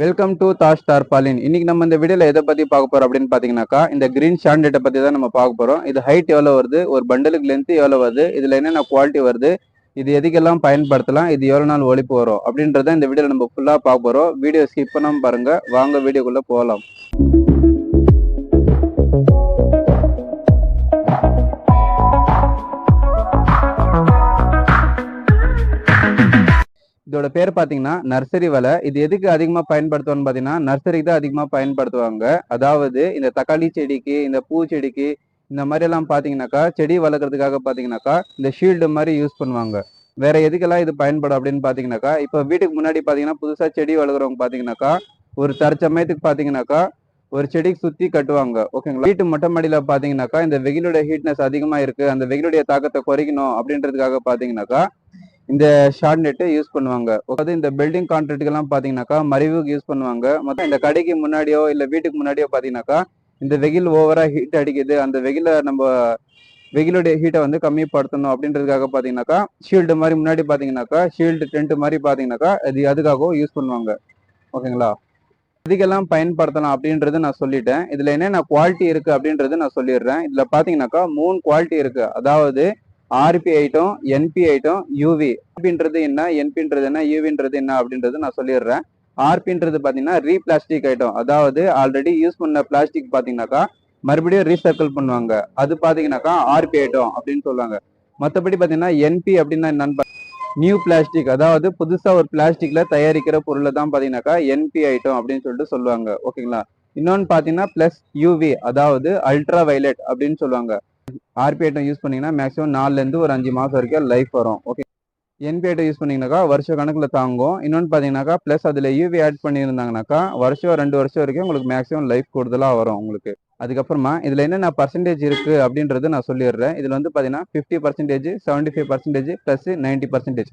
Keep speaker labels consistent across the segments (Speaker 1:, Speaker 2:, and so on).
Speaker 1: Welcome to Dash tarpaulin இன்னைக்கு நம்ம இந்த வீடியோல எதை பத்தி பார்க்க போறோம் அப்படின்னு பாத்தீங்கன்னாக்கா இந்த கிரீன் ஷாண்டேட்டை பத்தி தான் நம்ம பார்க்க போறோம். இது ஹைட் எவ்வளவு வருது? ஒரு பண்டலுக்கு லென்த் எவ்வளவு வருது? இதுல என்னென்ன குவாலிட்டி வருது? இது எதுக்கெல்லாம் பயன்படுத்தலாம்? இது எவ்வளவு நாள் ஒழிப்பு வரும்? அப்படின்றத இந்த வீடியோல நம்ம ஃபுல்லா பார்க்க போறோம். வீடியோ ஸ்கிப் பண்ணாம பாருங்க. வாங்க வீடியோக்குள்ள போகலாம். இதோட பேர் பார்த்தீங்கன்னா நர்சரி வலை. இது எதுக்கு அதிகமாக பயன்படுத்துவோன்னு பார்த்தீங்கன்னா நர்சரிக்கு தான் அதிகமாக பயன்படுத்துவாங்க. அதாவது இந்த தக்காளி செடிக்கு இந்த பூ செடிக்கு இந்த மாதிரி எல்லாம் பார்த்தீங்கன்னாக்கா செடி வளர்க்கறதுக்காக பார்த்தீங்கன்னாக்கா இந்த ஷீல்டு மாதிரி யூஸ் பண்ணுவாங்க. வேற எதுக்கெல்லாம் இது பயன்படும் அப்படின்னு பார்த்தீங்கன்னாக்கா இப்போ வீட்டுக்கு முன்னாடி பார்த்தீங்கன்னா புதுசாக செடி வளர்க்குறவங்க பார்த்தீங்கன்னாக்கா ஒரு தற்சமயத்துக்கு பார்த்தீங்கன்னாக்கா ஒரு செடிக்கு சுற்றி கட்டுவாங்க. ஓகேங்களா? வீட்டு மொட்டை மாடியில் பார்த்தீங்கன்னாக்கா இந்த வெயிலுடைய ஹீட்னஸ் அதிகமாக இருக்குது அந்த வெயிலுடைய தாக்கத்தை குறைக்கணும் அப்படின்றதுக்காக பார்த்தீங்கன்னாக்கா இந்த ஷார்ட் நெட்டு யூஸ் பண்ணுவாங்க. அதாவது இந்த பில்டிங் கான்ட்ராக்டுக்கு எல்லாம் மறைவுக்கு யூஸ் பண்ணுவாங்க. மொத்தம் இந்த கடைக்கு முன்னாடியோ இல்லை வீட்டுக்கு முன்னாடியோ பார்த்தீங்கன்னாக்கா இந்த வெயில் ஓவராக ஹீட் அடிக்குது. அந்த வெயில நம்ம வெயிலுடைய ஹீட்டை வந்து கம்மிப்படுத்தணும் அப்படின்றதுக்காக பார்த்தீங்கன்னாக்கா ஷீல்டு மாதிரி முன்னாடி பார்த்தீங்கன்னாக்கா ஷீல்டு டென்ட் மாதிரி பார்த்தீங்கன்னாக்கா இது அதுக்காகவும் யூஸ் பண்ணுவாங்க. ஓகேங்களா? இதுக்கெல்லாம் பயன்படுத்தலாம் அப்படின்றது நான் சொல்லிட்டேன். இதுல என்னென்ன குவாலிட்டி இருக்கு அப்படின்றது நான் சொல்லிடுறேன். இதில் பார்த்தீங்கன்னாக்கா மூணு குவாலிட்டி இருக்குது அதாவது RP item NP item UV ஆர்பின்றது என்ன? என்பின்றது என்ன? யூவின்றது என்ன? அப்படின்றது நான் சொல்லிடுறேன். ஆர்பின்றது பார்த்தீங்கன்னா ரீபிளாஸ்டிக் ஐட்டம் அதாவது ஆல்ரெடி யூஸ் பண்ண பிளாஸ்டிக் பார்த்தீங்கன்னாக்கா மறுபடியும் ரீசைக்கிள் பண்ணுவாங்க. அது பார்த்தீங்கன்னாக்கா ஆர்பி ஐட்டம் அப்படின்னு சொல்லுவாங்க. மற்றபடி பார்த்தீங்கன்னா என்பி அப்படின்னா என்னன்னு நியூ பிளாஸ்டிக் அதாவது புதுசாக ஒரு பிளாஸ்டிக்கில் தயாரிக்கிற பொருளை தான் பார்த்தீங்கன்னாக்கா என்பி ஐட்டம் அப்படின்னு சொல்லிட்டு சொல்லுவாங்க. ஓகேங்களா இன்னொன்று பார்த்தீங்கன்னா ப்ளஸ் யூவி அதாவது அல்ட்ரா வயலட் அப்படின்னு சொல்லுவாங்க. ஆர்பி ஐட்டம் யூஸ் பண்ணீங்கன்னா மேக்ஸிமம் நாலுலேருந்து ஒரு அஞ்சு மாதம் வரைக்கும் லைஃப் வரும். ஓகே என்பி ஐட்டம் யூஸ் பண்ணிங்கனாக்கா வருஷ கணக்கில் தாங்கும். இன்னொன்னு பார்த்தீங்கன்னாக்கா ப்ளஸ் அதில் யூவி ஆட் பண்ணியிருந்தாங்கனாக்கா வருஷம் ரெண்டு வருஷம் வரைக்கும் உங்களுக்கு மேக்ஸிமம் லைஃப் கூடுதலாக வரும் உங்களுக்கு. அதுக்கப்புறமா இதில் என்னென்ன பர்சன்டேஜ் இருக்குது அப்படின்றது நான் சொல்லிடுறேன். இதில் வந்து பார்த்தீங்கன்னா fifty percentage seventy five percentage plus ninety percentage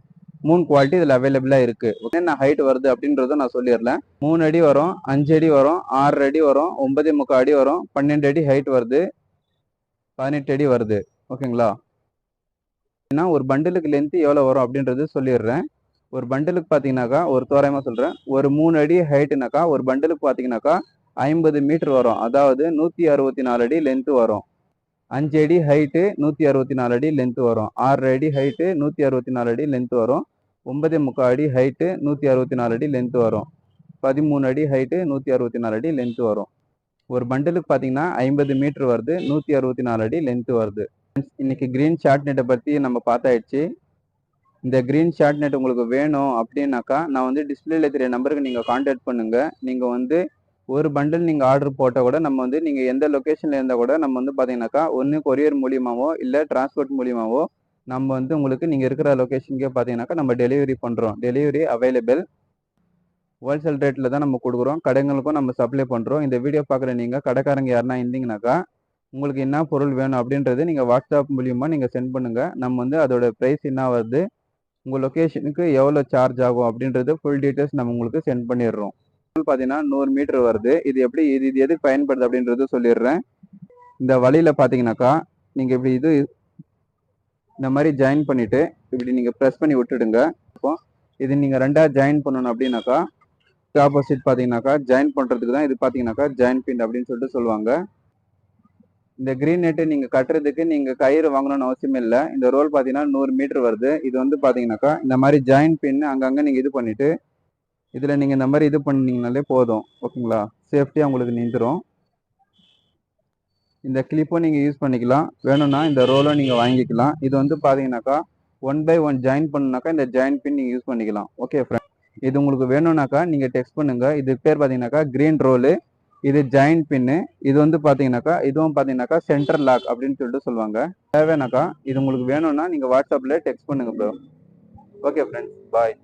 Speaker 1: மூணு குவாலிட்டி இதில் அவைலபிளாக இருக்குது என்னென்ன ஹைட் வருது அப்படின்றத நான் சொல்லிடுறேன். மூணு அடி வரும் அஞ்சு அடி வரும் ஆறு அடி வரும் ஒன்பது முக்கால் அடி வரும் பன்னெண்டு அடி ஹைட் வருது. பதினெட்டு அடி வருது. ஓகேங்களா? ஏன்னா ஒரு பண்டிலுக்கு லென்த்து எவ்வளோ வரும் அப்படின்றது சொல்லிடுறேன். ஒரு பண்டிலுக்கு பார்த்தீங்கன்னாக்கா ஒரு தோராயமாக சொல்கிறேன் ஒரு மூணு அடி ஹைட்டுனாக்கா ஒரு பண்டிலுக்கு பார்த்தீங்கன்னாக்கா ஐம்பது மீட்டர் வரும். அதாவது நூற்றி அறுபத்தி நாலு அடி லென்த்து வரும். அஞ்சு அடி ஹைட்டு நூற்றி அறுபத்தி நாலு அடி லென்த்து வரும். ஆறு அடி ஹைட்டு நூற்றி அறுபத்தி நாலு அடி லென்த்து வரும். ஒன்பதே முக்கால் அடி ஹைட்டு நூற்றி அறுபத்தி நாலு அடி லென்த்து வரும். பதிமூணு அடி ஹைட்டு நூற்றி அறுபத்தி நாலு அடி லென்த்து வரும். ஒரு பண்டிலுக்கு பார்த்தீங்கன்னா ஐம்பது மீட்டர் வருது நூற்றி அறுபத்தி நாலு அடி லென்த் வருது. இன்னைக்கு கிரீன் ஷார்ட் நெட்டை பற்றி நம்ம பார்த்தாயிடுச்சு இந்த கிரீன் ஷார்ட் நெட் உங்களுக்கு வேணும் அப்படின்னாக்கா நான் வந்து டிஸ்பிளேல தெரிய நம்பருக்கு நீங்கள் காண்டாக்ட் பண்ணுங்க. நீங்கள் வந்து ஒரு பண்டில் நீங்கள் ஆர்டர் போட்டால் கூட நம்ம வந்து நீங்கள் எந்த லொக்கேஷனில் இருந்தால் கூட நம்ம வந்து பார்த்தீங்கன்னாக்கா ஒன்று கொரியர் மூலியமாவோ இல்லை டிரான்ஸ்போர்ட் மூலியமாவோ நம்ம வந்து உங்களுக்கு நீங்கள் இருக்கிற லொக்கேஷனுக்கே பார்த்தீங்கன்னாக்கா நம்ம டெலிவரி பண்ணுறோம் டெலிவரி அவைலபிள் ஹோல்சேல் ரேட்டில் தான் நம்ம கொடுக்குறோம். கடைங்களுக்கும் நம்ம சப்ளை பண்ணுறோம் இந்த வீடியோ பார்க்குற நீங்கள் கடைக்காரங்க யாருனா இருந்தீங்கனாக்கா உங்களுக்கு என்ன பொருள் வேணும் அப்படின்றது நீங்கள் வாட்ஸ்அப் மூலியமாக நீங்கள் சென்ட் பண்ணுங்கள் நம்ம வந்து அதோட ப்ரைஸ் என்ன வருது உங்கள் லொக்கேஷனுக்கு எவ்வளோ சார்ஜ் ஆகும் அப்படின்றது ஃபுல் டீட்டெயில்ஸ் நம்ம உங்களுக்கு சென்ட் பண்ணிடுறோம். பார்த்தீங்கன்னா நூறு மீட்டர் வருது. இது எப்படி இது இது எதுக்கு பயன்படுது அப்படின்றது சொல்லிடுறேன். இந்த வழியில் பார்த்தீங்கன்னாக்கா நீங்கள் இப்படி இது இந்த மாதிரி ஜாயின் பண்ணிவிட்டு இப்படி நீங்கள் ப்ரெஸ் பண்ணி விட்டுடுங்க. இப்போ இது நீங்கள் ரெண்டாக ஜாயின் பண்ணணும் அப்படின்னாக்கா ஆப்போசிட் பார்த்தீங்கன்னாக்கா ஜாயின் பண்ணுறதுக்கு தான் இது பார்த்தீங்கன்னாக்கா ஜாயின் பின் அப்படின்னு சொல்லிட்டு சொல்லுவாங்க. இந்த கிரீன் நெட்டு நீங்கள் கட்டுறதுக்கு நீங்கள் கயிறு வாங்கணும்னு அவசியம் இல்லை. இந்த ரோல் பார்த்தீங்கன்னா நூறு மீட்டர் வருது. இது வந்து பார்த்தீங்கன்னாக்கா இந்த மாதிரி ஜாயின் பின் அங்கங்கே நீங்கள் இது பண்ணிவிட்டு இதில் நீங்கள் இந்த மாதிரி இது பண்ணிங்கனாலே போதும். ஓகேங்களா? சேஃப்டியாக உங்களுக்கு நின்றுடும் இந்த கிளிப்பும் நீங்கள் யூஸ் பண்ணிக்கலாம். வேணும்னா இந்த ரோலும் நீங்கள் வாங்கிக்கலாம். இது வந்து பார்த்தீங்கன்னாக்கா ஒன் பை ஒன் ஜாயின் பண்ணுனாக்கா இந்த ஜாயின் பின் நீங்கள் யூஸ் பண்ணிக்கலாம். ஓகே ஃப்ரெண்ட் இது உங்களுக்கு வேணும்னாக்கா நீங்கள் டெக்ஸ்ட் பண்ணுங்க. இது பேர் பார்த்தீங்கன்னாக்கா கிரீன் ரோலு இது ஜாயின் பின்னு இது வந்து பார்த்தீங்கன்னாக்கா இதுவும் பார்த்தீங்கன்னாக்கா சென்டர் லாக் அப்படின்னு சொல்லிட்டு சொல்லுவாங்க. தேவைனாக்கா இது உங்களுக்கு வேணும்னா நீங்கள் வாட்ஸ்அப்பில் டெக்ஸ்ட் பண்ணுங்க ப்ரோ ஓகே ஃப்ரெண்ட்ஸ் பாய்